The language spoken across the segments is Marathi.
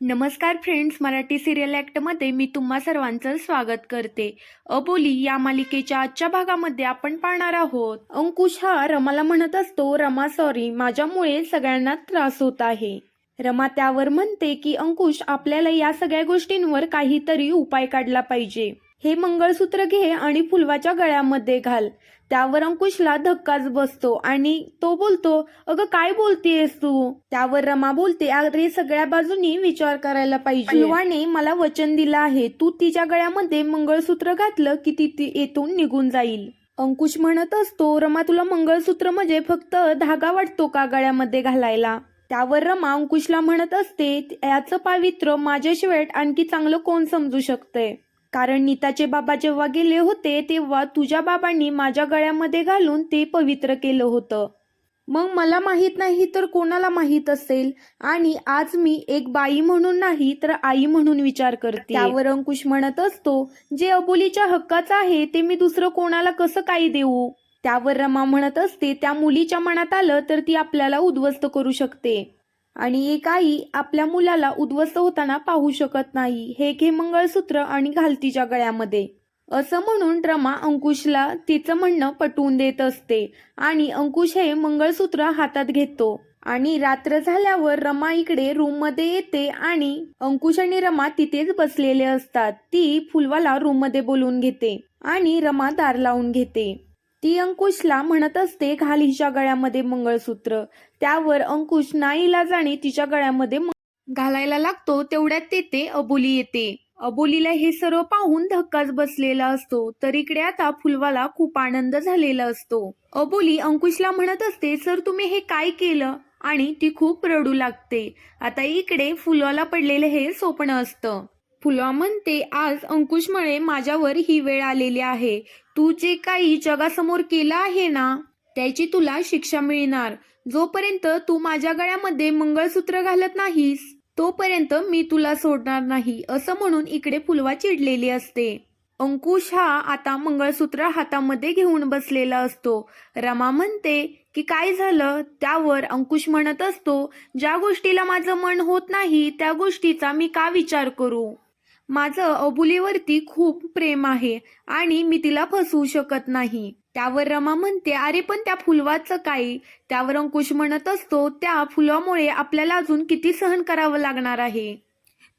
नमस्कार फ्रेंड्स मराठी सिरियल ॲक्टमध्ये मी तुम्हा सर्वांचं स्वागत करते. अबोली या मालिकेच्या आजच्या भागामध्ये आपण पाहणार आहोत. अंकुश हा रमाला म्हणत असतो रमा सॉरी माझ्यामुळे सगळ्यांना त्रास होत आहे. रमा त्यावर म्हणते की अंकुश आपल्याला या सगळ्या गोष्टींवर काहीतरी उपाय काढला पाहिजे. हे मंगळसूत्र घे आणि फुलवाच्या गळ्यामध्ये घाल. त्यावर अंकुशला धक्काच बसतो आणि तो बोलतो अगं काय बोलतेस तू? त्यावर रमा बोलते अरे सगळ्या बाजूनी विचार करायला पाहिजे. फुलवाने मला वचन दिलं आहे. तू तिच्या गळ्यामध्ये मंगळसूत्र घातलं की ती येथून निघून जाईल. अंकुश म्हणत असतो रमा तुला मंगळसूत्र म्हणजे फक्त धागा वाटतो का गळ्यामध्ये घालायला? त्यावर रमा अंकुशला म्हणत असते याचं पावित्र्य माझ्याशिवाय आणखी चांगलं कोण समजू शकतंय? कारण नीताचे बाबा जेव्हा गेले होते तेव्हा तुझ्या बाबांनी माझ्या गळ्यामध्ये घालून ते पवित्र केलं होतं. मग मला माहीत नाही तर कोणाला माहीत असेल? आणि आज मी एक बाई म्हणून नाही तर आई म्हणून विचार करते. त्यावर अंकुश म्हणत असतो जे अबोलीच्या हक्काचं आहे ते मी दुसरं कोणाला कसं काही देऊ? त्यावर रमा म्हणत असते त्या मुलीच्या मनात आलं तर ती आपल्याला उद्ध्वस्त करू शकते. आणि एक आई आपल्या मुलाला उद्ध्वस्त होताना पाहू शकत नाही. हे घे मंगळसूत्र आणि घाल तिच्या गळ्यामध्ये. असं म्हणून रमा अंकुशला तिचं म्हणणं पटवून देत असते. आणि अंकुश हे मंगळसूत्र हातात घेतो. आणि रात्र झाल्यावर रमा इकडे रूममध्ये येते आणि अंकुश आणि रमा तिथेच बसलेले असतात. ती फुलवाला रूममध्ये बोलवून घेते आणि रमा दार लावून घेते. ती अंकुशला म्हणत असते घाल हिच्या गळ्यामध्ये मंगळसूत्र. त्यावर अंकुश नाईलाजाने तिच्या गळ्यामध्ये घालायला लागतो. तेवढ्यात तेथे अबोली येते. अबोलीला हे सर्व पाहून धक्काच बसलेला असतो. तर इकडे आता फुलवाला खूप आनंद झालेला असतो. अबोली अंकुशला म्हणत असते सर तुम्ही हे काय केलं? आणि ती खूप रडू लागते. आता इकडे फुलवाला पडलेलं हे स्वप्न असतं. फुलवा म्हणते आज अंकुशमुळे माझ्यावर ही वेळ आलेली आहे. तू जे काही जगासमोर केलं आहे ना त्याची तुला शिक्षा मिळणार. जोपर्यंत तू माझ्या गळ्यामध्ये मंगळसूत्र घालत नाहीस तोपर्यंत मी तुला सोडणार नाही असं म्हणून इकडे फुलवा चिडलेली असते. अंकुश हा आता मंगळसूत्र हातामध्ये घेऊन बसलेला असतो. रमा म्हणते की काय झालं? त्यावर अंकुश म्हणत असतो ज्या गोष्टीला माझं मन होत नाही त्या गोष्टीचा मी का विचार करू? माझं अबुलीवरती खूप प्रेम आहे आणि मी तिला फसवू शकत नाही. त्यावर रमा म्हणते अरे पण त्या फुलवाचं काय? त्यावर अंकुश म्हणत असतो त्या फुलामुळे आपल्याला अजून किती सहन करावं लागणार आहे?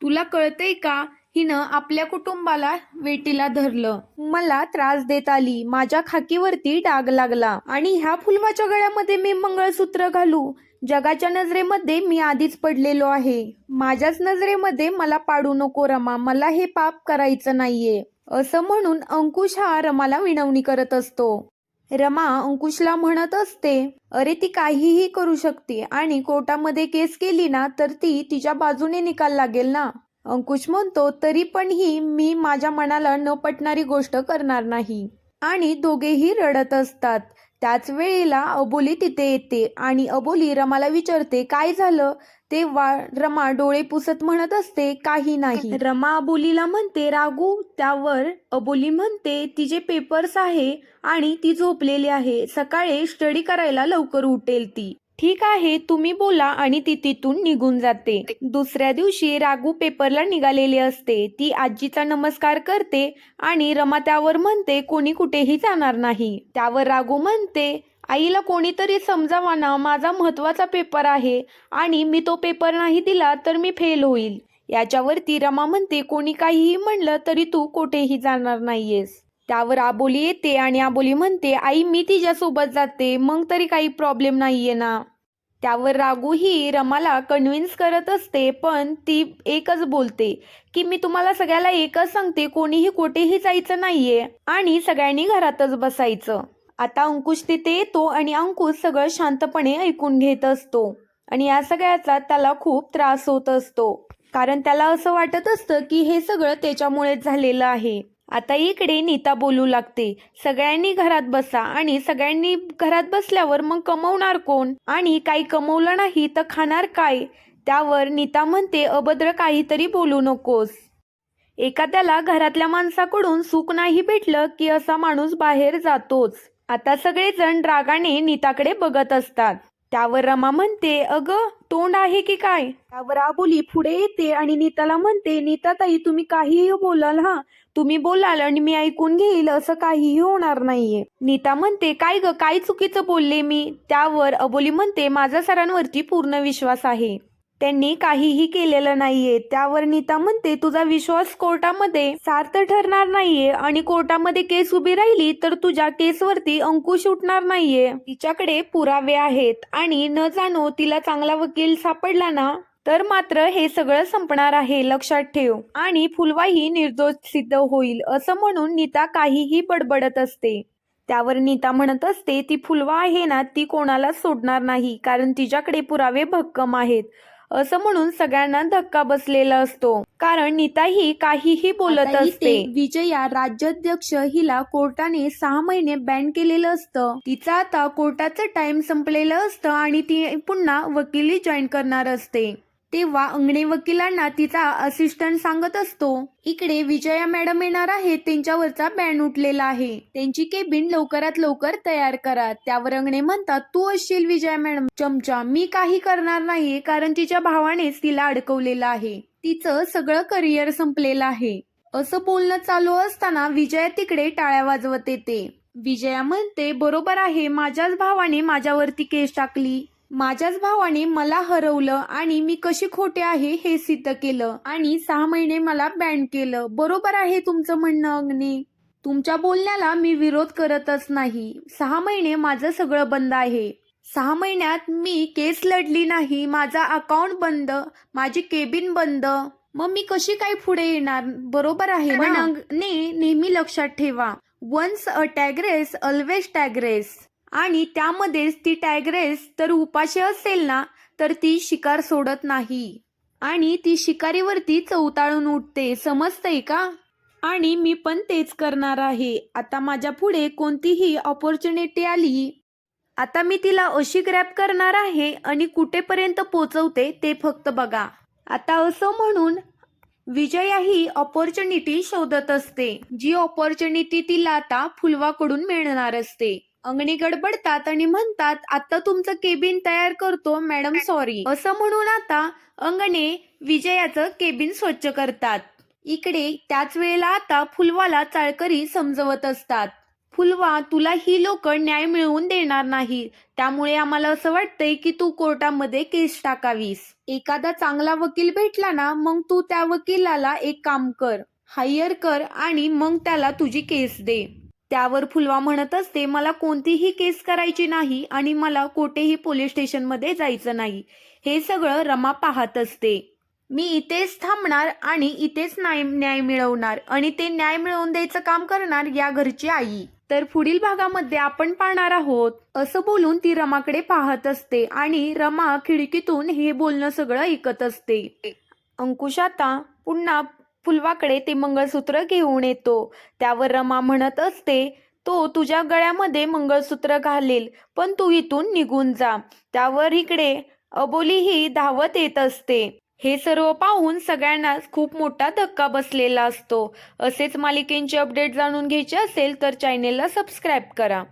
तुला कळतंय का? हिनं आपल्या कुटुंबाला वेटीला धरलं. मला त्रास देत आली. माझ्या खाकीवरती डाग लागला आणि ह्या फुलवाच्या गळ्यामध्ये मी मंगळसूत्र घालू. जगाच्या नजरेमध्ये मी आधीच पडलेलो आहे. माझ्याच नजरेमध्ये मला पाडू नको रमा मला हे पाप करायचं नाहीये. असं म्हणून अंकुश हा रमाला विनवणी करत असतो. रमा अंकुशला म्हणत असते अरे ती काहीही करू शकते आणि कोर्टामध्ये केस केली ना तर ती तिच्या बाजूने निकाल लागेल ना? अंकुश म्हणतो तरी पण ही मी माझ्या मनाला न पटणारी गोष्ट करणार नाही. आणि दोघेही रडत असतात. त्याच वेळेला अबोली तिथे येते आणि अबोली रमाला विचारते काय झालं? तेव्हा रमा डोळे पुसत म्हणत असते काही नाही. रमा अबोलीला म्हणते रागू त्यावर अबोली म्हणते तिचे पेपर्स आहे आणि ती झोपलेली आहे. सकाळी स्टडी करायला लवकर उठेल ती. ठीक आहे तुम्ही बोला आणि ती तिथून निघून जाते. दुसऱ्या दिवशी रागू पेपरला निघालेली असते. ती आजीचा नमस्कार करते आणि रमा त्यावर म्हणते कोणी कुठेही जाणार नाही. त्यावर रागू म्हणते आईला कोणीतरी समजावा ना माझा महत्त्वाचा पेपर आहे आणि मी तो पेपर नाही दिला तर मी फेल होईल. याच्यावरती रमा म्हणते कोणी काहीही म्हणलं तरी तू कुठेही जाणार नाहीयेस. त्यावर आबोली येते आणि आबोली म्हणते आई मी तिच्यासोबत जाते मग तरी काही प्रॉब्लेम नाहीये ना. त्यावर रागू ही रमाला कन्व्हिन्स करत असते पण ती एकच बोलते की मी तुम्हाला सगळ्याला एकच सांगते कोणीही कुठेही जायचं नाहीये आणि सगळ्यांनी घरातच बसायचं. आता अंकुश तिथे येतो आणि अंकुश सगळं शांतपणे ऐकून घेत असतो आणि या सगळ्याचा त्याला खूप त्रास होत असतो. कारण त्याला असं वाटत असतं की हे सगळं त्याच्यामुळेच झालेलं आहे. आता इकडे नीता बोलू लागते. सगळ्यांनी घरात बसा आणि सगळ्यांनी घरात बसल्यावर मग कमवणार कोण? आणि काही कमवलं नाही तर खाणार काय? त्यावर नीता म्हणते अभद्र काहीतरी बोलू नकोस. एखाद्याला घरातल्या माणसाकडून सुख नाही भेटलं की असा माणूस बाहेर जातोच. आता सगळेजण रागाने नीताकडे बघत असतात. त्यावर रमा म्हणते अगं तोंड आहे की काय? त्यावर आबोली पुढे येते आणि नीताला म्हणते नीताताई तुम्ही काहीही बोलाल हा. तुम्ही बोलाल आणि मी ऐकून घेईल असं काहीही होणार नाहीये. नीता म्हणते काय ग काय चुकीचं बोलले मी? त्यावर अबोली म्हणते माझा सरांवरती पूर्ण विश्वास आहे. त्यांनी काहीही केलेलं नाहीये. त्यावर नीता म्हणते तुझा विश्वास कोर्टामध्ये सार्थ ठरणार नाहीये आणि कोर्टामध्ये केस उभी राहिली तर तुझ्या केसवरती अंकुश उठणार नाहीये. तिच्याकडे पुरावे आहेत आणि न जाणो तिला चांगला वकील सापडला ना तर मात्र हे सगळं संपणार आहे लक्षात ठेव. आणि फुलवाही निर्दोष सिद्ध होईल असं म्हणून नीता काहीही बडबडत असते. त्यावर नीता म्हणत असते ती फुलवा आहे ना ती कोणालाच सोडणार नाही कारण तिच्याकडे पुरावे भक्कम आहेत. असं म्हणून सगळ्यांना धक्का बसलेला असतो. कारण नीता ही काहीही बोलत असते. विजया राज्याध्यक्ष हिला कोर्टाने सहा महिने बॅन केलेलं असतं. तिचा आता कोर्टाचं टाइम संपलेलं असतं आणि ती पुन्हा वकिली जॉईन करणार असते. तेव्हा अंगणे वकिलांना तिचा असिस्टंट सांगत असतो इकडे विजया मॅडम येणार आहे त्यांच्यावरचा बॅन उठलेला आहे. त्यांची केबिन लवकरात लवकर तयार करा. त्यावर अंगणे म्हणतात तू असशील विजया मॅडम. चमचा मी काही करणार नाही कारण तिच्या भावानेच तिला अडकवलेलं आहे. तिचं सगळं करिअर संपलेलं आहे. असं बोलणं चालू असताना विजया तिकडे टाळ्या वाजवत येते. विजया म्हणते बरोबर आहे माझ्याच भावाने माझ्यावरती केस टाकली. माझ्याच भावाने मला हरवलं आणि मी कशी खोटे आहे हे सिद्ध केलं आणि सहा महिने मला बॅन केलं. बरोबर आहे तुमचं म्हणणं अग्नी. तुमच्या बोलण्याला मी विरोध करतच नाही. सहा महिने माझं सगळं बंद आहे. सहा महिन्यात मी केस लढली नाही माझा अकाउंट बंद माझी केबिन बंद. मग मी कशी काय पुढे येणार? बरोबर आहे अग्नी? नेहमी लक्षात ठेवा. वन्स अ टॅग्रेस ऑलवेज टॅग्रेस आणि त्यामध्येच ती टायग्रेस तर उपाशी असेल ना तर ती शिकार सोडत नाही. आणि ती शिकारीवरती चौताळून उठते समजतंय का? आणि मी पण तेच करणार आहे. आता माझ्या पुढे कोणतीही ऑपॉर्च्युनिटी आली. आता मी तिला अशी ग्रॅप करणार आहे आणि कुठेपर्यंत पोचवते ते फक्त बघा. आता असं म्हणून विजया ही ऑपॉर्च्युनिटी शोधत असते. जी ऑपॉर्च्युनिटी तिला आता फुलवाकडून मिळणार असते. अंगणी गडबडतात आणि म्हणतात आता तुमचं केबिन तयार करतो मॅडम सॉरी असं म्हणून आता अंगणे विजयाचं केबिन स्वच्छ करतात. इकडे त्याच वेळेला आता फुलवाला चाळकरी समजवत असतात. फुलवा तुला ही लोक न्याय मिळवून देणार नाही. त्यामुळे आम्हाला असं वाटतंय की तू कोर्टामध्ये केस टाकावीस. एखादा चांगला वकील भेटला ना मग तू त्या वकिलाला एक काम कर. हायर कर आणि मग त्याला तुझी केस दे. त्यावर फुलवा म्हणत असते मला कोणतीही केस करायची नाही आणि मला कोठेही पोलीस स्टेशनमध्ये जायचं नाही. हे सगळं रमा पाहत असते. मी इथेच थांबणार आणि इथेच न्याय न्याय मिळवणार आणि ते न्याय मिळवून द्यायचं काम करणार या घरची आई. तर पुढील भागामध्ये आपण पाहणार आहोत. असं बोलून ती रमाकडे पाहत असते आणि रमा खिडकीतून हे बोलणं सगळं ऐकत असते. अंकुश आता पुन्हा फुलवाकडे ते मंगळसूत्र घेऊन येतो. त्यावर रमा म्हणत असते तो तुझ्या गळ्यामध्ये मंगळसूत्र घालेल पण तू इथून निघून जा. त्यावर इकडे अबोलीही धावत येत असते. हे सर्व पाहून सगळ्यांनाच खूप मोठा धक्का बसलेला असतो. असेच मालिकेंचे अपडेट जाणून घ्यायचे असेल तर चॅनेलला सबस्क्राईब करा.